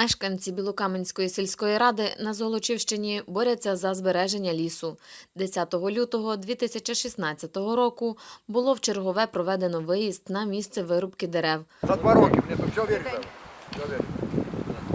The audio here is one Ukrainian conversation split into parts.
Мешканці Білокаменської сільської ради на Золочівщині борються за збереження лісу. 10 лютого 2016 року було в чергове проведено виїзд на місце вирубки дерев. За два роки мені то все вирізали. Все.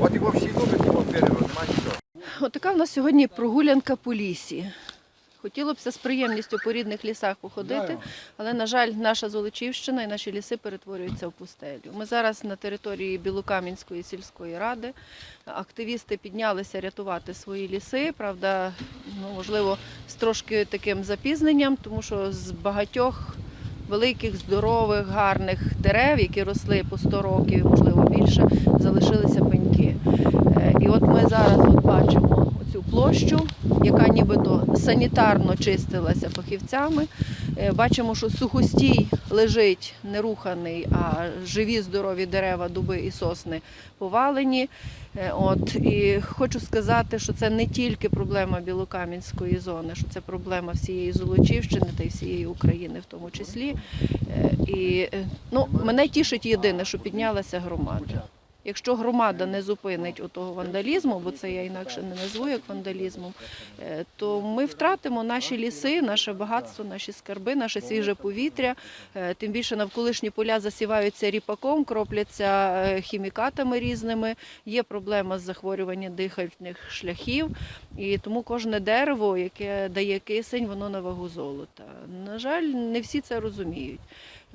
От його всі люблять, його нічого. Отака в нас сьогодні прогулянка по лісі. Хотілося б з приємністю по рідних лісах походити, але, на жаль, наша Золочівщина і наші ліси перетворюються в пустелю. Ми зараз на території Білокам'янської сільської ради. Активісти піднялися рятувати свої ліси. Правда, ну, можливо, з трошки таким запізненням, тому що з багатьох великих, здорових, гарних дерев, які росли по 100 років, можливо, більше, залишилися пеньки. Е, І от ми зараз от бачимо цю площу, яка нібито санітарно чистилася фахівцями. Е, Бачимо, що сухостій лежить неруханий, а живі здорові дерева, дуби і сосни повалені. Е, От і хочу сказати, що це не тільки проблема Білокам'янської зони, що це проблема всієї Золочівщини та й всієї України в тому числі. Е, І ну, мене тішить єдине, що піднялася громада. Якщо громада не зупинить того вандалізму, бо це я інакше не назву як вандалізмом, е, то ми втратимо наші ліси, наше багатство, наші скарби, наше свіже повітря. Е, Тим більше навколишні поля засіваються ріпаком, кропляться е, хімікатами різними. Є проблема з захворюванням дихальних шляхів, і тому кожне дерево, яке дає кисень, воно на вагу золота. На жаль, не всі це розуміють.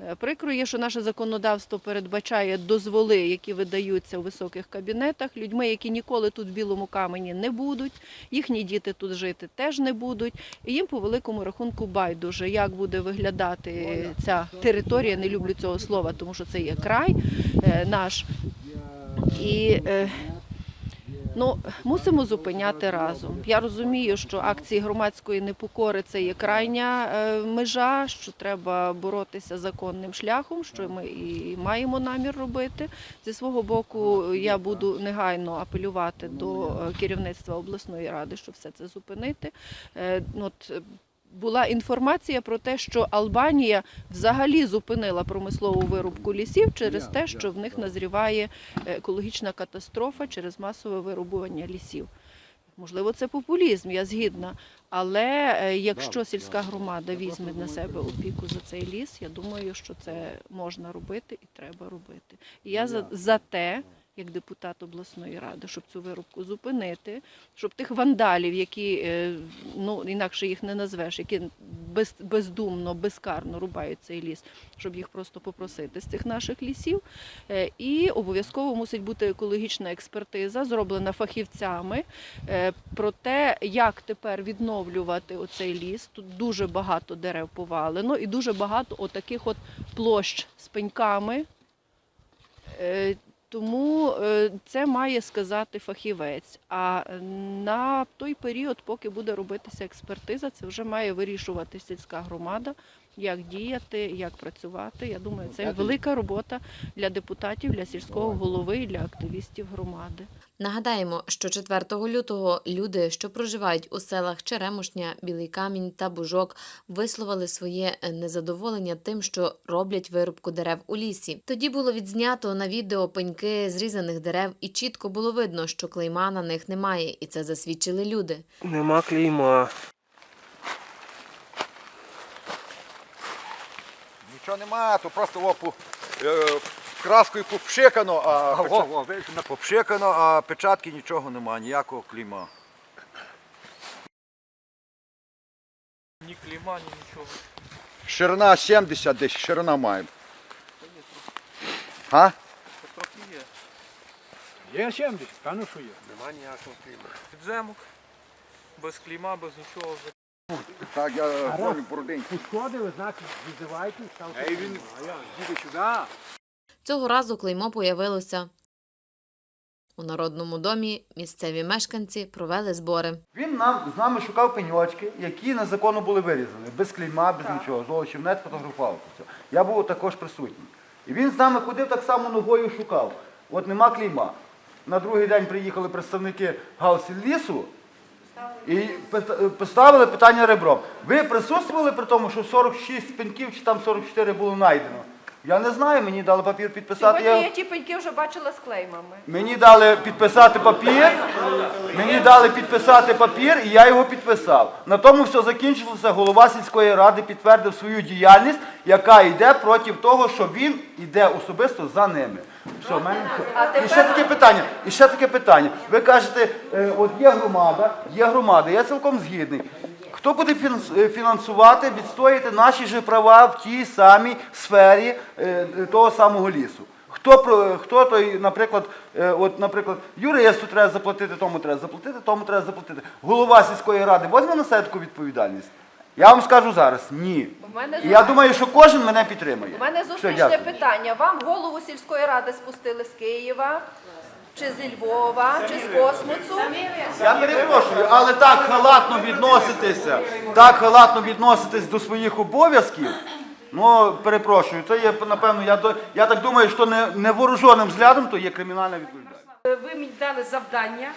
Е, Прикро є, що наше законодавство передбачає дозволи, які видаються у високих кабінетах, людьми, які ніколи тут в білому камені не будуть, їхні діти тут жити теж не будуть. І їм по великому рахунку байдуже, як буде виглядати ця територія. Не люблю цього слова, тому що це є край е, наш. І е, ну, мусимо зупиняти разом. Я розумію, що акції громадської непокори це є крайня е, межа, що треба боротися законним шляхом, що ми і маємо намір робити. Зі свого боку, я буду негайно апелювати до е, керівництва обласної ради, щоб все це зупинити. Е, От, була інформація про те, що Албанія взагалі зупинила промислову вирубку лісів через те, що в них назріває екологічна катастрофа через масове вирубування лісів. Можливо, це популізм, я згідна. Але е, якщо сільська громада візьме на себе опіку за цей ліс, я думаю, що це можна робити і треба робити. І я за, за те, як депутат обласної ради, щоб цю вирубку зупинити, щоб тих вандалів, які е, ну інакше їх не назвеш, які без, бездумно, безкарно рубають цей ліс, щоб їх просто попросити з цих наших лісів. Е, І обов'язково мусить бути екологічна експертиза, зроблена фахівцями е, про те, як тепер відновлювати оцей ліс. Тут дуже багато дерев повалено і дуже багато отаких от площ з пеньками. Е, Тому е, це має сказати фахівець. А на той період, поки буде робитися експертиза, це вже має вирішувати сільська громада, як діяти, як працювати. Я думаю, це велика робота для депутатів, для сільського голови і для активістів громади. Нагадаємо, що 4 лютого люди, що проживають у селах Черемушня, Білий Камінь та Бужок, висловили своє незадоволення тим, що роблять вирубку дерев у лісі. Тоді було відзнято на відео пеньки зрізаних дерев, і чітко було видно, що клейма на них немає, і це засвідчили люди. Нема клейма. Нічого нема, то просто о, по, е, краскою попшикано, а, печа- попшикано, а печатки нічого нема, ніякого кліма. Ні клейма, ні нічого. Ширина 70 десь, ширина має. А? Трохи є. Є 70, певно, що є. Нема ніякого клейма. Підземок. Без клейма, без нічого. Так, я говорю породинь. Пошкодили, значить, відзивайте, ставте. Ей, він- діди сюди. Цього разу клеймо появилося у народному домі. Місцеві мешканці провели збори. Він нам з нами шукав пеньочки, які незаконно були вирізані, без клейма, без нічого. Золочів нет фотографував. Я був також присутній. І він з нами ходив так само ногою шукав. От нема клейма. На другий день приїхали представники Галсіллісу і поставили питання ребром. Ви присутствували при тому, що 46 пеньків чи там 44 було знайдено? Я не знаю, мені дали папір підписати. Сьогодні Я... я ті пеньки вже бачила з клеймами. Мені дали підписати папір. Мені дали підписати папір, і я його підписав. На тому все закінчилося. Голова сільської ради підтвердив свою діяльність, яка йде проти того, що він йде особисто за ними. Все, в мене все. І ще таке питання. І ще таке питання. Ви кажете, е, от є громада, є громада, я цілком згідний. Хто буде е, фінансувати, відстояти наші ж права в тій самій сфері е, того самого лісу? Хто про хто той, наприклад, е, от, наприклад, юристу треба заплатити, тому треба заплатити, тому треба заплатити. Голова сільської ради возьме на себе таку відповідальність? Я вам скажу зараз, ні. У мене І я думаю, що кожен мене підтримує. У мене Все, зустрічне дякую. питання. Вам голову сільської ради спустили з Києва, чи з Львова, чи з космосу? Я перепрошую, але так халатно відноситися, так халатно відноситись до своїх обов'язків. Ну, перепрошую, це є, напевно, я, до- я так думаю, що не, невооруженим взглядом, то є кримінальна відповідальність. Ви мені дали завдання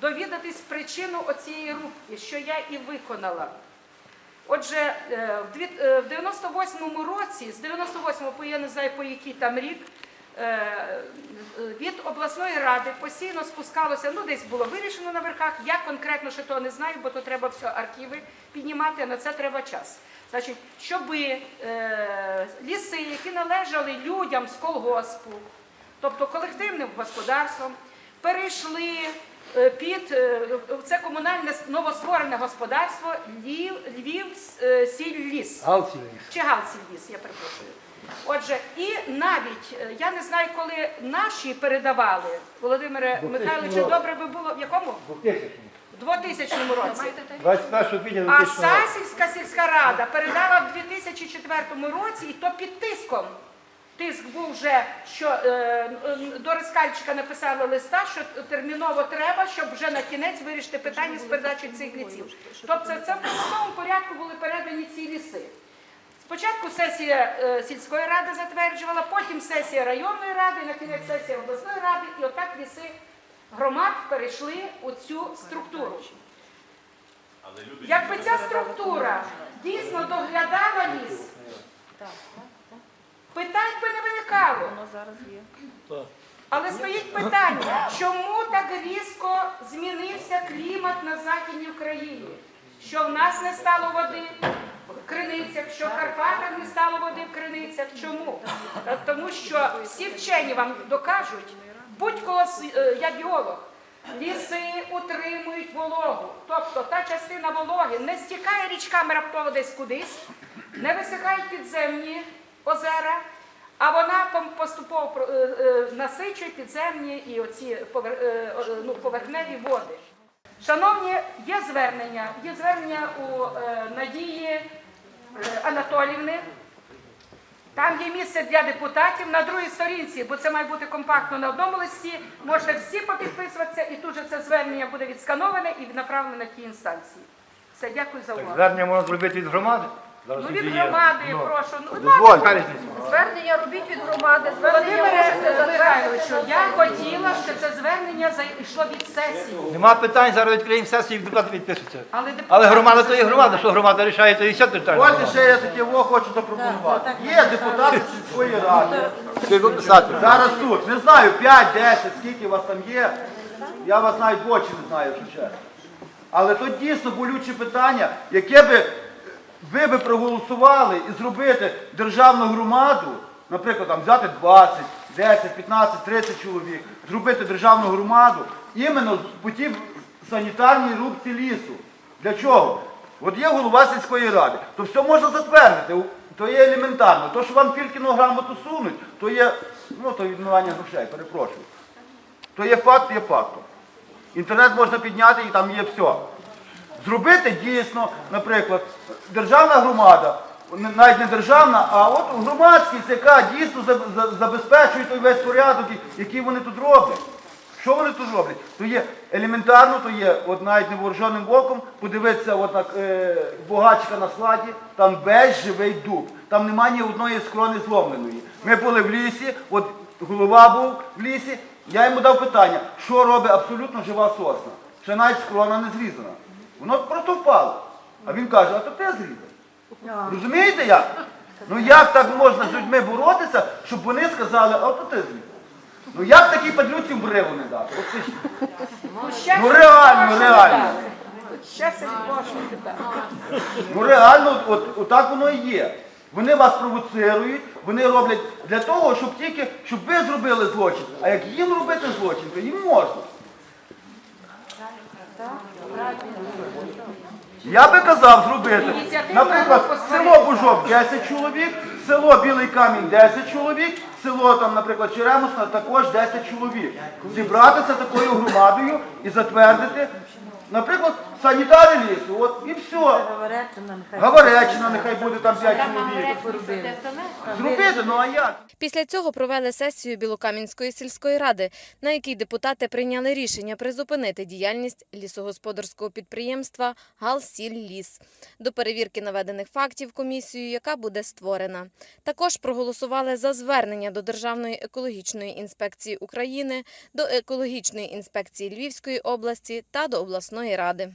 довідатись причину оцієї рубки, що я і виконала. Отже, е, в дві- е, в 98-му році, з 98-го, по я не знаю по який там рік, е, від обласної ради постійно спускалося, ну десь було вирішено на верхах. Я конкретно ще того не знаю, бо то треба все архіви піднімати, а на це треба час. Значить, щоби е, ліси, які належали людям з колгоспу, тобто колективним господарством, перейшли під е, це комунальне новостворене господарство Львів, Львів е, сіль-ліс. Чи Галсіль-ліс, я перепрошую. Отже, і навіть е, я не знаю, коли наші передавали Володимире Михайловичу, добре би було в якому? В 2000 році. 21 квітня А Сасівська сільська рада передала в 2004 році, і то під тиском. Тиск був вже, що е, до Рискальчика написали листа, що терміново треба, щоб вже на кінець вирішити питання з передачі цих лісів. Тобто це в примусовому порядку були передані ці ліси. Спочатку сесія е, сільської ради затверджувала, потім сесія районної ради, на кінець сесія обласної ради, і отак ліси громад перейшли у цю структуру. Якби ця структура дійсно доглядала ліс, питань би не виникало. Воно зараз є. Але стоїть питання, чому так різко змінився клімат на Західній Україні? Що в нас не стало води в криницях, що в Карпатах не стало води в криницях. Чому? Тому що всі вчені вам докажуть, будь-кого е, я біолог, ліси утримують вологу. Тобто та частина вологи не стікає річками раптово десь кудись, не висихають підземні озера, а вона поступово е, е, насичує підземні і оці е, ну, поверхневі води. Шановні, є звернення. Є звернення у Надії Анатолівни. Там є місце для депутатів на другій сторінці, бо це має бути компактно на одному листі. Можете всі попідписуватися, і тут же це звернення буде відскановане і направлене в ті інстанції. Все, дякую за увагу. Звернення можна зробити від громади. Ну від громади, Ну, прошу. Ну, яка? Звернення робіть від громади, звернення Володимире можете Михайловичу, затвердити. я хотіла, щоб це звернення за- йшло від сесії. Нема питань, зараз відкриємо сесію, депутати підпишуться. Але, депутати- Але громада то є громада, що громада рішає, то і все питання. Давайте ще я таке во хочу запропонувати. Є депутати сільської ради. Зараз тут, не знаю, 5, 10, скільки вас там є. Я вас навіть в очі не знаю, якщо чесно. Але то дійсно болюче питання, яке би ви би проголосували і зробити державну громаду, наприклад, там взяти 20, 10, 15, 30 чоловік, зробити державну громаду іменно по тій санітарній рубці лісу. Для чого? От є голова сільської ради, то все можна затвердити. То є елементарно. То, що вам Фількіну грамоту сунуть, то є, ну, то відмивання грошей, перепрошую. То є факт, є фактом. Інтернет можна підняти і там є все. Зробити дійсно, наприклад, державна громада, навіть не державна, а от громадськість, яка дійсно за- за- забезпечує той весь порядок, який вони тут роблять. Що вони тут роблять? То є елементарно, то є от навіть невооруженим оком, подивитися от на е, богачка на складі, там весь живий дуб. Там немає ні одної скрони зломленої. Ми були в лісі, от голова був в лісі, я йому дав питання, що робить абсолютно жива сосна. Ще навіть скрона не зрізана. Воно просто впало. А він каже, а то ти зрізав. Розумієте як? Ну як так можна з людьми боротися, щоб вони сказали а то ти аутотизм? Ну як такій падлюці в бриву не дати? Ж- Ну реально, реально. Ну реально, от, от так воно і є. Вони вас провоцирують, вони роблять для того, щоб тільки, щоб ви зробили злочин. А як їм робити злочин, то їм можна. Я би казав зробити, наприклад, село Бужок 10 чоловік, село Білий Камінь 10 чоловік, село там, наприклад, Черемосна також 10 чоловік. Зібратися такою громадою і затвердити, наприклад, санітари лісу, от і все. Гаваречина, нехай буде там 5 чоловік. Зробити, ну а як? Після цього провели сесію Білокам'янської сільської ради, на якій депутати прийняли рішення призупинити діяльність лісогосподарського підприємства «Галсілліс» до перевірки наведених фактів комісією, яка буде створена. Також проголосували за звернення до Державної екологічної інспекції України, до екологічної інспекції Львівської області та до обласної ради.